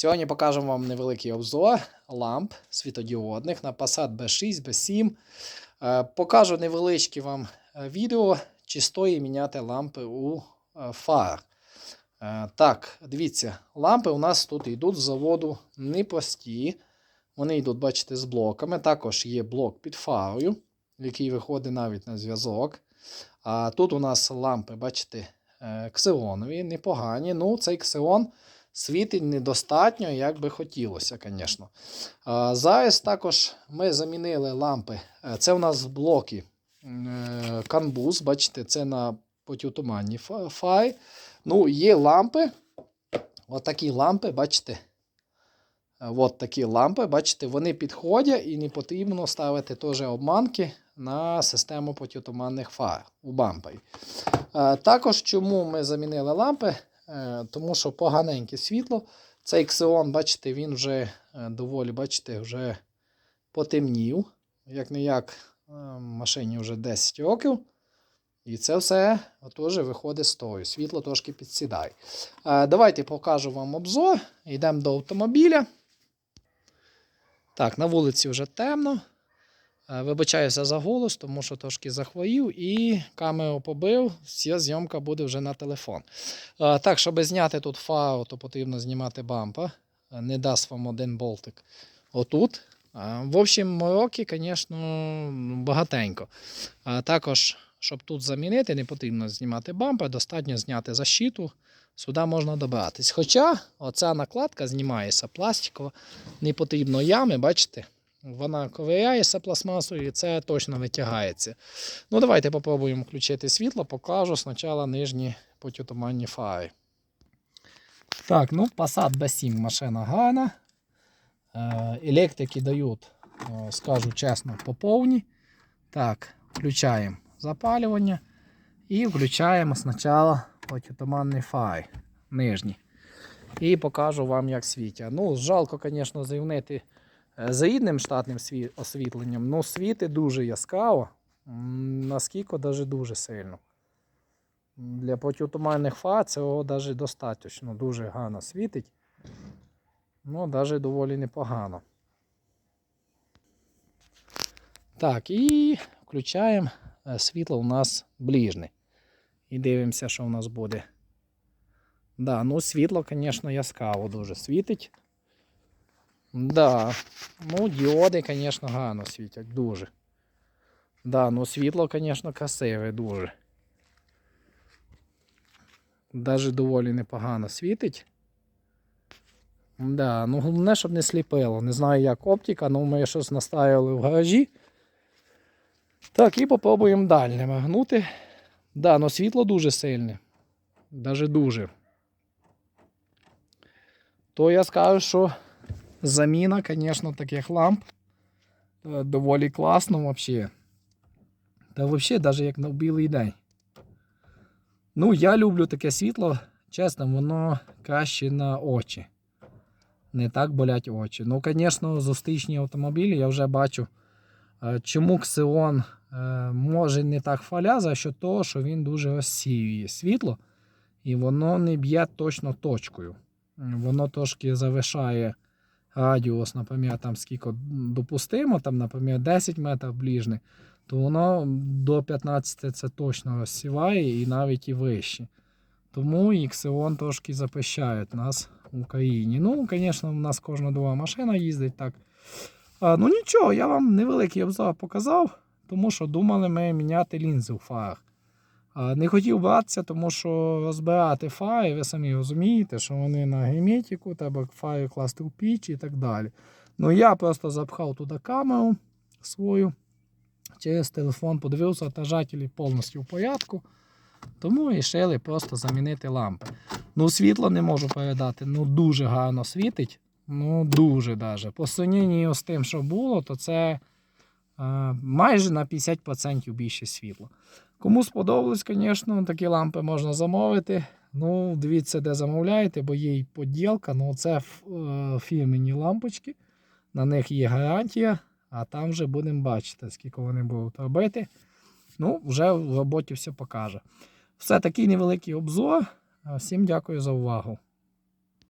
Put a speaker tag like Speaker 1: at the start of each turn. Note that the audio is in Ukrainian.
Speaker 1: Сьогодні покажемо вам невеликий обзор ламп світодіодних на Passat B6, B7. Е, Покажу невеличке вам е, відео, чи стоїть міняти лампи у е, фарах. Е, Так, дивіться, лампи у нас тут йдуть з заводу непрості. Вони йдуть, бачите, з блоками. Також є блок під фарою, який виходить навіть на зв'язок. А тут у нас лампи, бачите, ксеонові, непогані. Ну, цей ксеон світить недостатньо, як би хотілося, звісно. Зараз також ми замінили лампи. Е, Це у нас блоки е, канбус, бачите, це на потютуманні фа- фари. Ну, є лампи. Отакі лампи, бачите. Е, От такі лампи, бачите, вони підходять і не потрібно ставити теж обманки на систему потютуманних фар у бампері. Також чому ми замінили лампи? Е, Тому що поганеньке світло. Цей ксеон, бачите, він вже е, доволі, бачите, вже потемнів. Як не як машині вже 10 років. І це все теж виходить з того. Світло трошки підсідає. Е, Давайте покажу вам обзор. Йдемо до автомобіля. Так, на вулиці вже темно. Е, Вибачаюся за голос, тому що трошки захворів і камеру побив. Вся зйомка буде вже на телефон. Е, Так, щоб зняти тут фару, то потрібно знімати бампа. Е, Не дасть вам один болтик отут. В общем, мороки, звісно, багатенько. Також, щоб тут замінити, не потрібно знімати бампер, достатньо зняти защиту. Сюди можна добратись. Хоча оця накладка знімається пластикова, не потрібно ями, бачите? Вона ковиряється пластмасою і це точно витягається. Ну, давайте попробуємо включити світло, покажу спочатку нижні потютуманні фари. Так, ну, Passat B7 машина гарна. Е, Електрики дають, е, скажу чесно, по повні. Так, включаємо запалювання і включаємо спочатку потютуманний фар нижній. І покажу вам, як світять. Ну, жалко, звісно, зрівнити е, рідним штатним освітленням. Ну, світить дуже яскраво, наскільки навіть дуже сильно. Для потютуманних фар цього навіть достатньо. Дуже гарно світить. Ну, навіть доволі непогано. Так, і включаємо е, світло у нас ближне. І дивимося, що у нас буде. Да, ну світло, звісно, яскраво дуже світить. Да, ну діоди, звісно, гарно світять, дуже. Да, ну світло, звісно, красиве дуже. Даже доволі непогано світить. Да, ну головне, щоб не сліпило. Не знаю, як оптика, але ми щось наставили в гаражі. Так, і попробуємо далі мигнути. Да, ну світло дуже сильне. Даже дуже. То я скажу, що заміна, звісно, таких ламп е, доволі класно взагалі. Та взагалі, навіть як на білий день. Ну, я люблю таке світло, чесно, воно краще на очі. Не так болять очі. Ну, звісно, зустрічні автомобілі я вже бачу. е, Чому Xeon е, може не так фаля, за що того, що він дуже розсіює світло, і воно не б'є точно точкою. Воно трошки завишає радіус, наприклад, там скільки допустимо, там, наприклад, 10 метрів ближне, то воно до 15 це точно розсіває і навіть і вище. Тому Xeon трошки запищають нас в Україні. Ну, звісно, у нас кожна друга машина їздить так. А, ну нічого, я вам невеликий обзор показав, тому що думали ми міняти лінзи у фарах. Не хотів братися, тому що розбирати фари, ви самі розумієте, що вони на герметику, треба фари класти в піч і так далі. Ну я просто запхав туди камеру свою через телефон, подивився, отражателі повністю в порядку. Тому вирішили просто замінити лампи. Ну, світло не можу передати. Ну, дуже гарно світить. Ну, дуже даже. По сравненню з тим, що було, то це е, майже на 50% більше світла. Кому сподобалось, звісно, такі лампи можна замовити. Ну, дивіться, де замовляєте, бо є й поділка. Ну, це е, фірмені лампочки. На них є гарантія, а там вже будемо бачити, скільки вони будуть робити. Ну, вже в роботі все покаже. Все такий невеликий обзор. Всім дякую за увагу.